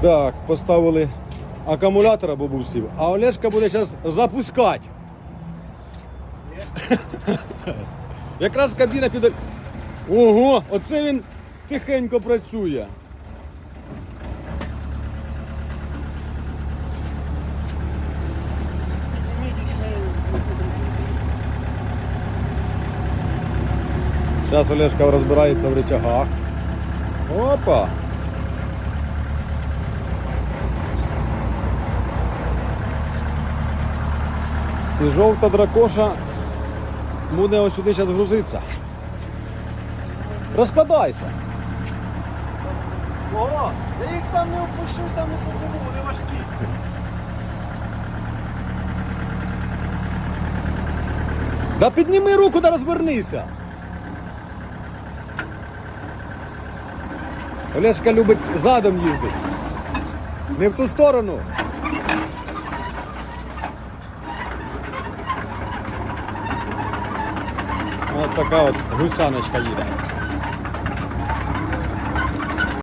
Так, поставили акумулятор або бусів, а Олешка буде зараз запускати. Якраз кабіна під. Ого, оце він тихенько працює. Зараз Олешка розбирається в рычагах. Опа! І жовта дракоша буде ось сюди зараз грузитися. Розкладайся. Ого, я їх сам не опущу, сам не подиву, вони важкі. Да підніми руку та розвернися. Олешка любить задом їздити. Не в ту сторону. Ось така от гусяночка їде.